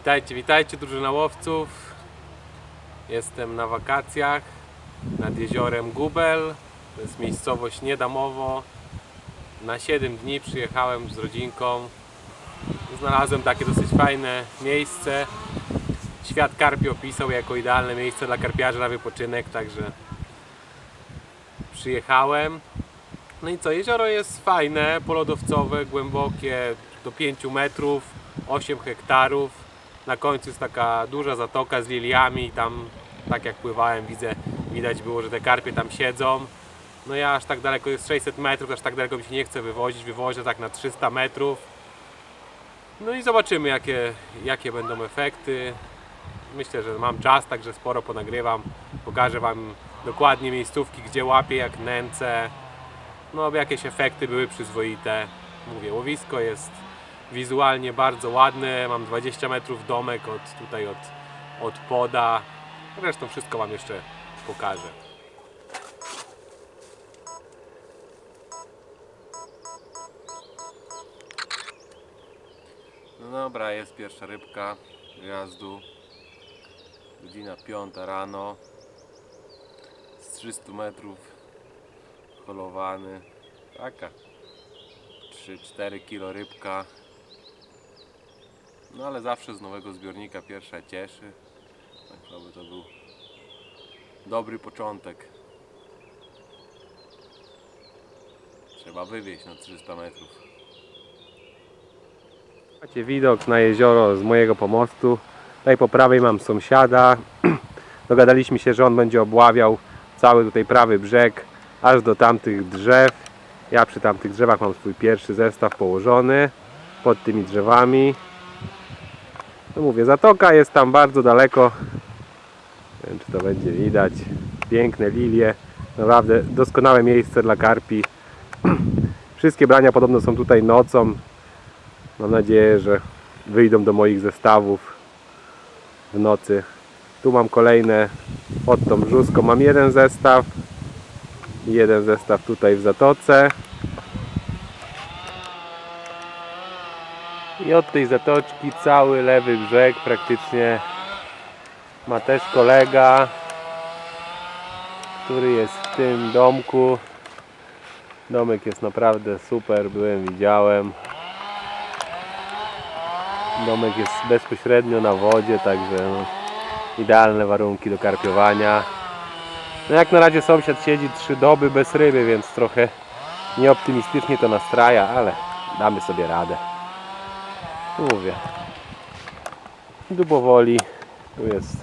Witajcie, witajcie drużyna łowców. Jestem na wakacjach nad jeziorem Gubel. To jest miejscowość Niedamowo. Na 7 dni przyjechałem z rodzinką. Znalazłem takie dosyć fajne miejsce. Świat Karpi opisał jako idealne miejsce dla karpiarzy na wypoczynek, także przyjechałem. No i co, jezioro jest fajne, polodowcowe, głębokie do 5 metrów, 8 hektarów. Na końcu jest taka duża zatoka z liliami i tam, tak jak pływałem, widzę, widać było, że te karpie tam siedzą. No ja aż tak daleko, jest 600 metrów, aż tak daleko mi się nie chce wywozić, wywożę tak na 300 metrów. No i zobaczymy jakie, jakie będą efekty. Myślę, że mam czas, także sporo ponagrywam. Pokażę Wam dokładnie miejscówki, gdzie łapię, jak nęcę. No, jakieś efekty były przyzwoite. Mówię, łowisko jest wizualnie bardzo ładne. Mam 20 metrów domek od tutaj od, od poda. Zresztą wszystko Wam jeszcze pokażę. No dobra, jest pierwsza rybka wjazdu. Godzina 5 rano. Z 300 metrów holowany. Taka 3-4 kilo rybka. No ale zawsze z nowego zbiornika pierwsza cieszy. Tak aby to był dobry początek. Trzeba wywieźć na 300 metrów. Macie widok na jezioro z mojego pomostu. Tutaj po prawej mam sąsiada. Dogadaliśmy się, że on będzie obławiał cały tutaj prawy brzeg aż do tamtych drzew. Ja przy tamtych drzewach mam swój pierwszy zestaw położony pod tymi drzewami. No mówię, zatoka jest tam bardzo daleko. Nie wiem, czy to będzie widać. Piękne lilie. Naprawdę doskonałe miejsce dla karpi. Wszystkie brania podobno są tutaj nocą. Mam nadzieję, że wyjdą do moich zestawów w nocy. Tu mam kolejne pod tą brzuską. Mam jeden zestaw. Jeden zestaw tutaj w zatoce. I od tej zatoczki cały lewy brzeg praktycznie ma też kolega, który jest w tym domku. Domek jest naprawdę super, byłem, widziałem. Domek jest bezpośrednio na wodzie, także no, idealne warunki do karpiowania. No jak na razie sąsiad siedzi trzy doby bez ryby, więc trochę nieoptymistycznie to nastraja, ale damy sobie radę. Mówię. Dubowoli. Tu jest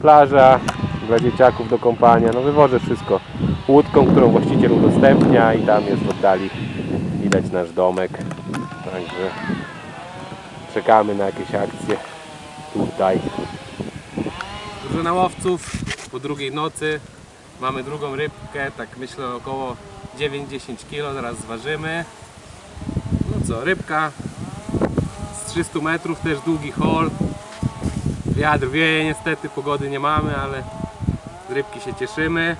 plaża dla dzieciaków do kąpania. No wywożę wszystko łódką, którą właściciel udostępnia i tam jest w oddali widać nasz domek. Także czekamy na jakieś akcje tutaj. Drużyna łowców po drugiej nocy. Mamy drugą rybkę, tak myślę około 9-10 kg, zaraz zważymy. No co, rybka 300 metrów, też długi hol. Wiatr wieje niestety, pogody nie mamy, ale z rybki się cieszymy.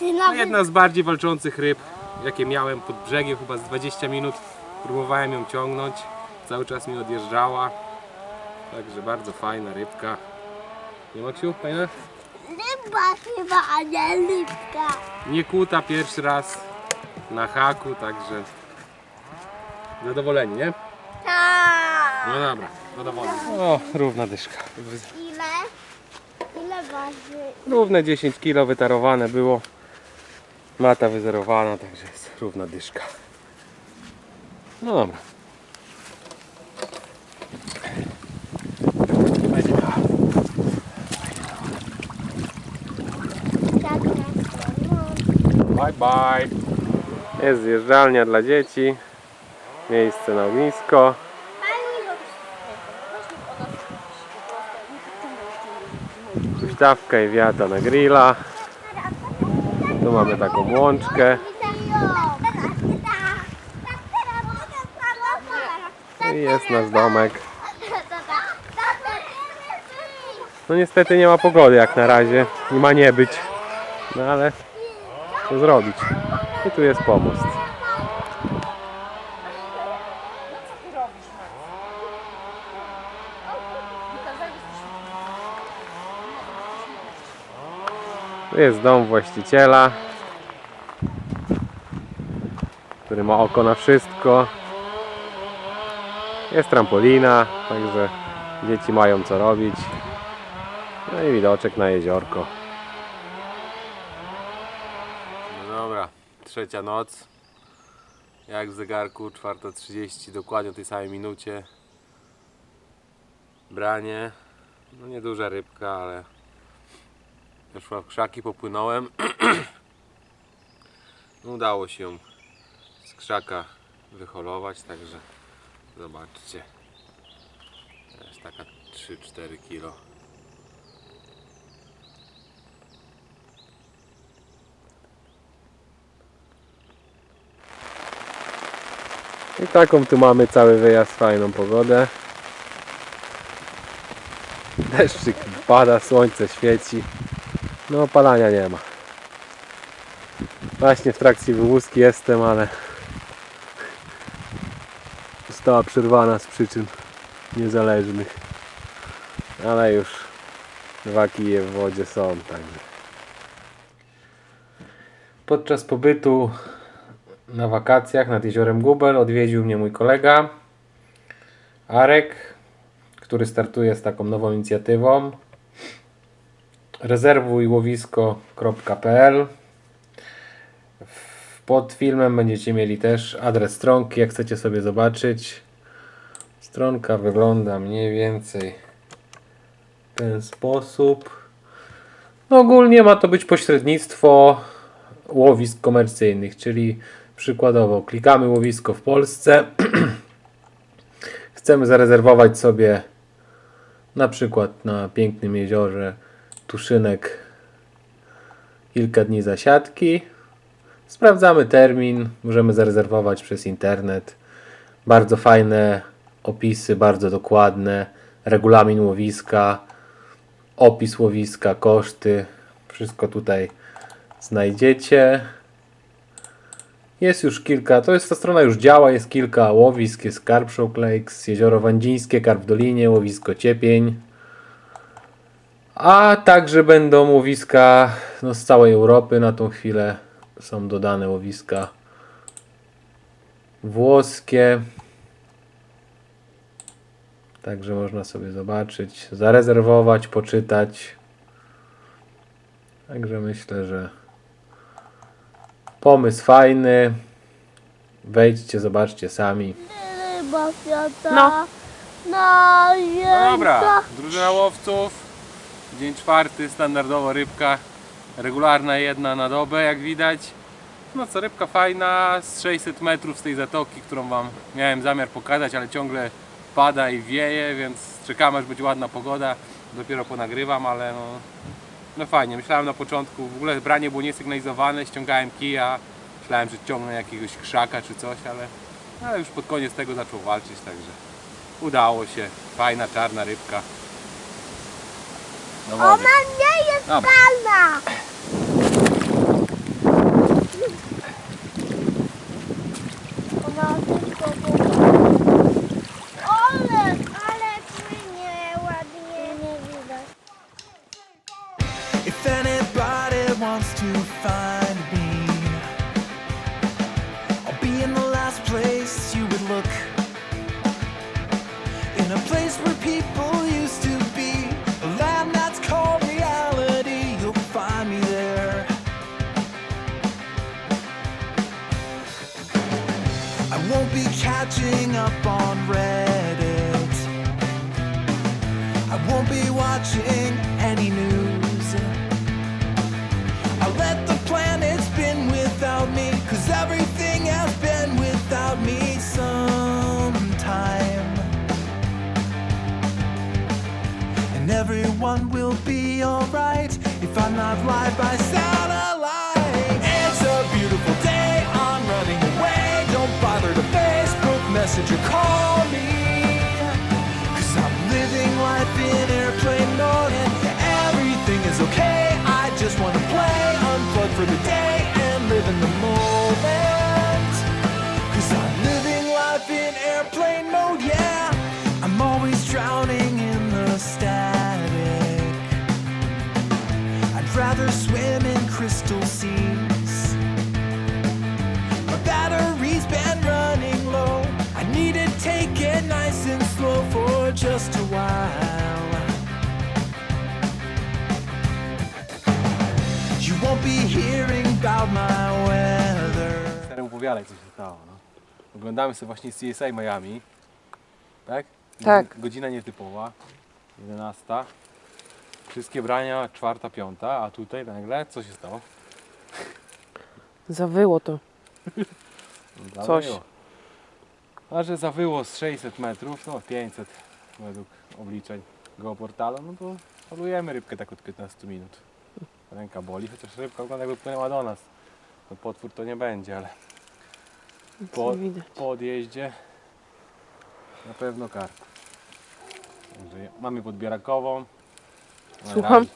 No, jedna z bardziej walczących ryb, jakie miałem pod brzegiem, chyba z 20 minut próbowałem ją ciągnąć. Cały czas mi odjeżdżała. Także bardzo fajna rybka. Nie Maksiu, fajna? Ryba chyba, a nie rybka. Nie kuta pierwszy raz na haku, także zadowoleni, nie? No dobra, zadowoleni. O, równa dyszka. Ile? Ile waży? Równe 10 kg wytarowane było. Mata wyzerowana, także jest równa dyszka. No dobra. Tak. Bye bye. Jest zjeżdżalnia dla dzieci. Miejsce na ognisko. Huśtawka i wiata na grilla. Tu mamy taką łączkę. I jest nasz domek. No niestety nie ma pogody jak na razie. Nie ma nie być. No ale co zrobić? I tu jest pomost. Tu jest dom właściciela, który ma oko na wszystko. Jest trampolina, także dzieci mają co robić. No i widoczek na jeziorko. No dobra, trzecia noc. Jak w zegarku, 4.30, dokładnie o tej samej minucie. Branie. No nieduża rybka, ale weszła w krzaki, popłynąłem. No, Udało się ją z krzaka wyholować, także zobaczcie. To jest taka 3-4 kilo. I taką tu mamy cały wyjazd, fajną pogodę. Deszczyk pada, słońce świeci. No opalania nie ma. Właśnie w trakcie wywózki jestem, ale została przerwana z przyczyn niezależnych. Ale już dwa kije w wodzie są, także. Podczas pobytu na wakacjach nad jeziorem Gubel odwiedził mnie mój kolega Arek, który startuje z taką nową inicjatywą rezerwujłowisko.pl Pod filmem będziecie mieli też adres stronki, jak chcecie sobie zobaczyć. Stronka wygląda mniej więcej w ten sposób. No ogólnie ma to być pośrednictwo łowisk komercyjnych, czyli przykładowo klikamy łowisko w Polsce. Chcemy zarezerwować sobie na przykład na pięknym jeziorze Tuszynek kilka dni zasiadki. Sprawdzamy termin, możemy zarezerwować przez internet. Bardzo fajne opisy, bardzo dokładne, regulamin łowiska, opis łowiska, koszty, wszystko tutaj znajdziecie. Jest już kilka, to jest ta strona już działa, jest kilka łowisk, jest Carp Show Lakes, Jezioro Wandzińskie, Karp Dolinie, łowisko Ciepień. A także będą łowiska no, z całej Europy na tą chwilę. Są dodane łowiska włoskie. Także można sobie zobaczyć, zarezerwować, poczytać. Także myślę, że pomysł fajny. Wejdźcie, zobaczcie sami. Ryba fiata. No. No dobra, drużyna łowców. Dzień czwarty, standardowo rybka. Regularna jedna na dobę, jak widać. No co, rybka fajna, z 600 metrów z tej zatoki, którą Wam miałem zamiar pokazać, ale ciągle pada i wieje, więc czekamy aż będzie ładna pogoda. Dopiero ponagrywam, ale no, no fajnie. Myślałem na początku, w ogóle branie było niesygnalizowane, ściągałem kija. Myślałem, że ciągnę jakiegoś krzaka czy coś, ale, ale już pod koniec tego zaczął walczyć, także udało się. Fajna czarna rybka. Do wody. Ona nie jest Dobra. kalna. Ona tylko Ale, ale płynie ładnie. Nie widać. If anybody wants to find me, I'll be in the last place you would look. In a place where people catching up on Reddit. I won't be watching any news. I let the planet spin without me, cause everything has been without me sometime. And everyone will be alright if I'm not live by satellite. Message, or call me. Cause I'm living life in airplane mode and everything is okay. I just wanna play, unplug for the day and live in the moment. Cause I'm living life in airplane mode, yeah. I'm always drowning in the static. I'd rather swim in just a while. You won't be hearing about my weather. Stary upowiadaj, co się stało. No. Oglądamy sobie właśnie CSI Miami. Tak? Tak. Godzina nietypowa. 11. Wszystkie brania czwarta, piąta, a tutaj nagle co się stało? Zawyło to. Zawyło. Coś. A że zawyło z 600 metrów, no 500 według obliczeń geoportalu, no to polujemy rybkę tak od 15 minut. Ręka boli, chociaż rybka wygląda jakby płynęła do nas. No potwór to nie będzie, ale po, po odjeździe na pewno karp. Mamy podbierakową. No, Słucham?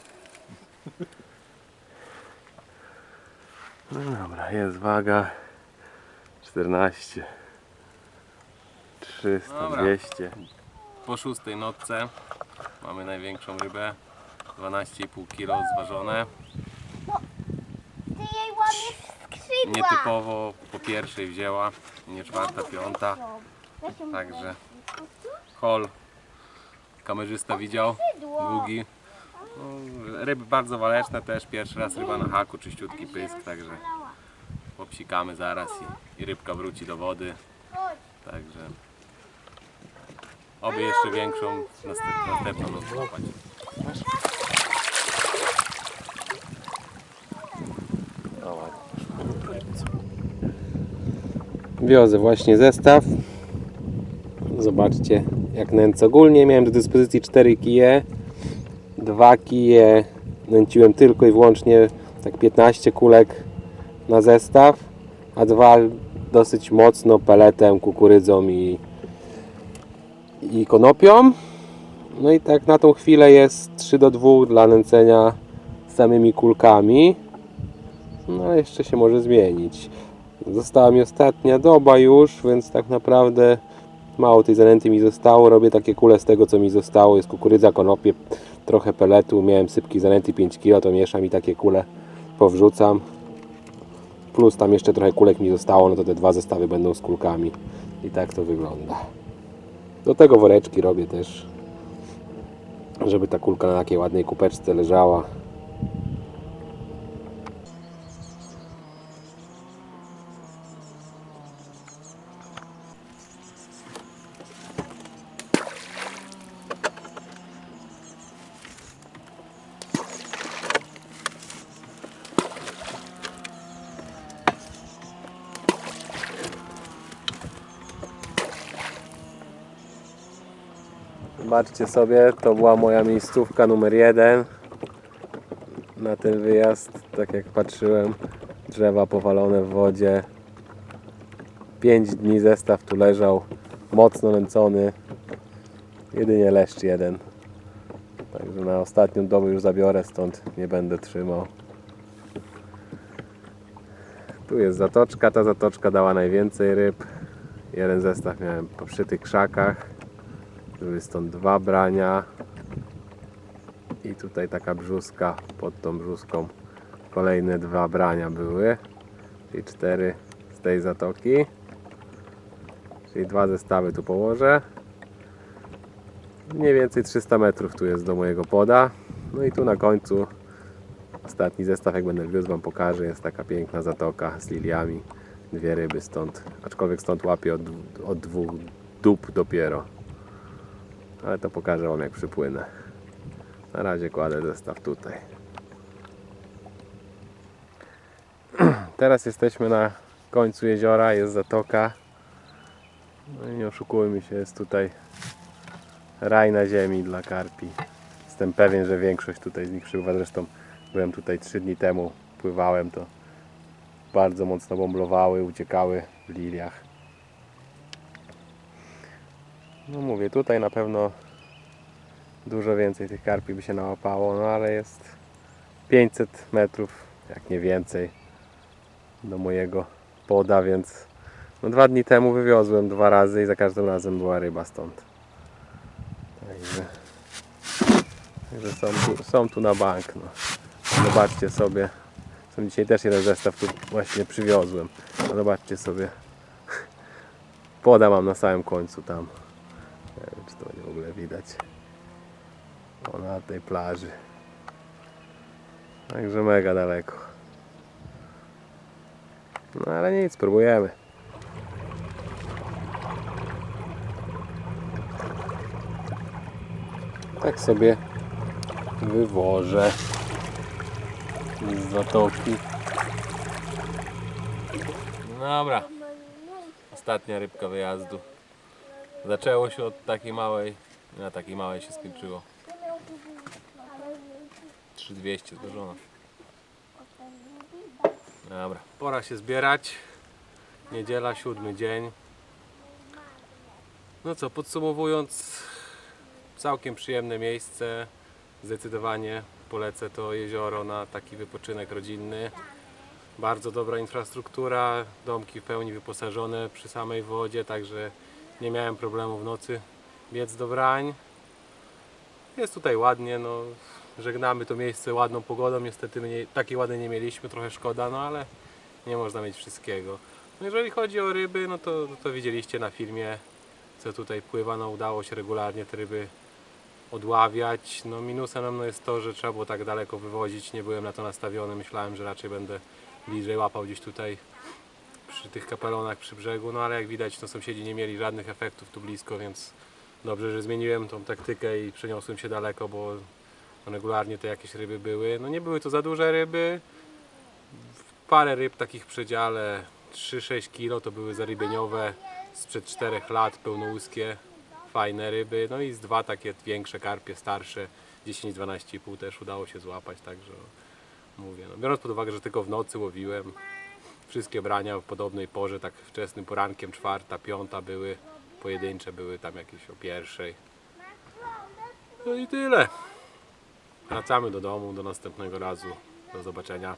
No dobra, jest waga 14 300, Dobra. 200 Po szóstej nocce mamy największą rybę. 12,5 kg zważone. Ty jej łamiesz skrzydła. Nietypowo po pierwszej wzięła, nie czwarta, piąta. Także hol kamerzysta widział, długi. No, ryby bardzo waleczne też, pierwszy raz ryba na haku, czyściutki pysk, także popsikamy zaraz i, i rybka wróci do wody. Także oby jeszcze większą następ, następną złapać. Wiozę właśnie zestaw. Zobaczcie jak nęcę. Ogólnie miałem do dyspozycji 4 kije. Dwa kije nęciłem tylko i wyłącznie tak 15 kulek na zestaw, a dwa dosyć mocno peletem, kukurydzą i, i konopią. No i tak na tą chwilę jest 3 do 2 dla nęcenia samymi kulkami. No ale jeszcze się może zmienić. Została mi ostatnia doba już, więc tak naprawdę mało tej zanęty mi zostało. Robię takie kule z tego, co mi zostało. Jest kukurydza, konopie, trochę peletu. Miałem sypki zanęty 5 kg, to mieszam i takie kule powrzucam. Plus tam jeszcze trochę kulek mi zostało, no to te dwa zestawy będą z kulkami. I tak to wygląda. Do tego woreczki robię też, żeby ta kulka na takiej ładnej kupeczce leżała. Zobaczcie sobie, to była moja miejscówka numer jeden na ten wyjazd. Tak jak patrzyłem, drzewa powalone w wodzie. 5 dni zestaw tu leżał, mocno nęcony. Jedynie leszcz jeden. Także na ostatnią dobę już zabiorę, stąd nie będę trzymał. Tu jest zatoczka, ta zatoczka dała najwięcej ryb. Jeden zestaw miałem po tych krzakach. Były stąd dwa brania. I tutaj taka brzuska pod tą brzuską. Kolejne dwa brania były. Czyli cztery z tej zatoki. Czyli dwa zestawy tu położę. Mniej więcej 300 metrów tu jest do mojego poda. No i tu na końcu ostatni zestaw, jak będę wiózł Wam pokażę. Jest taka piękna zatoka z liliami. Dwie ryby stąd. Aczkolwiek stąd łapię od, od dwóch dup dopiero ale to pokażę Wam jak przypłynę. Na razie kładę zestaw tutaj. Teraz jesteśmy na końcu jeziora, jest zatoka. No i nie oszukujmy się, jest tutaj raj na ziemi dla karpi. Jestem pewien, że większość tutaj z nich przybywa. Zresztą byłem tutaj 3 dni temu, pływałem to bardzo mocno bomblowały, uciekały w liliach. No mówię, tutaj na pewno dużo więcej tych karpi by się nałapało, no ale jest 500 metrów, jak nie więcej, do mojego poda, więc no dwa dni temu wywiozłem dwa razy i za każdym razem była ryba stąd. Także, także są, tu, są tu na bank. No. Zobaczcie sobie. Są dzisiaj też jeden zestaw tu właśnie przywiozłem. Zobaczcie sobie. Poda mam na samym końcu tam. Czy to będzie w ogóle widać. O, na tej plaży. Także mega daleko. No ale nic, spróbujemy. Tak sobie wywożę z zatoki. Dobra. Ostatnia rybka wyjazdu. Zaczęło się od takiej małej, na takiej małej się skończyło. 3200 złożona. Dobra. Pora się zbierać. Niedziela, siódmy dzień. No co, podsumowując, całkiem przyjemne miejsce. Zdecydowanie polecę to jezioro na taki wypoczynek rodzinny. Bardzo dobra infrastruktura, domki w pełni wyposażone przy samej wodzie, także nie miałem problemu w nocy. Biec do brań. Jest tutaj ładnie, no. Żegnamy to miejsce ładną pogodą, niestety my nie, takiej ładnej nie mieliśmy, trochę szkoda, no ale nie można mieć wszystkiego. No jeżeli chodzi o ryby, no to, to widzieliście na filmie, co tutaj pływa, no udało się regularnie te ryby odławiać. No minusem no jest to, że trzeba było tak daleko wywozić, nie byłem na to nastawiony, myślałem, że raczej będę bliżej łapał gdzieś tutaj przy tych kapelonach przy brzegu, no ale jak widać, no sąsiedzi nie mieli żadnych efektów tu blisko, więc dobrze, że zmieniłem tą taktykę i przeniosłem się daleko, bo regularnie te jakieś ryby były. No nie były to za duże ryby, parę ryb takich w przedziale 3-6 kg to były zarybieniowe sprzed 4 lat, pełnołuskie, fajne ryby, no i z dwa takie większe karpie, starsze, 10-12,5 też udało się złapać, także mówię, no, biorąc pod uwagę, że tylko w nocy łowiłem, wszystkie brania w podobnej porze, tak wczesnym porankiem, czwarta, piąta były, pojedyncze były tam jakieś o pierwszej. No i tyle. Wracamy do domu, do następnego razu. Do zobaczenia.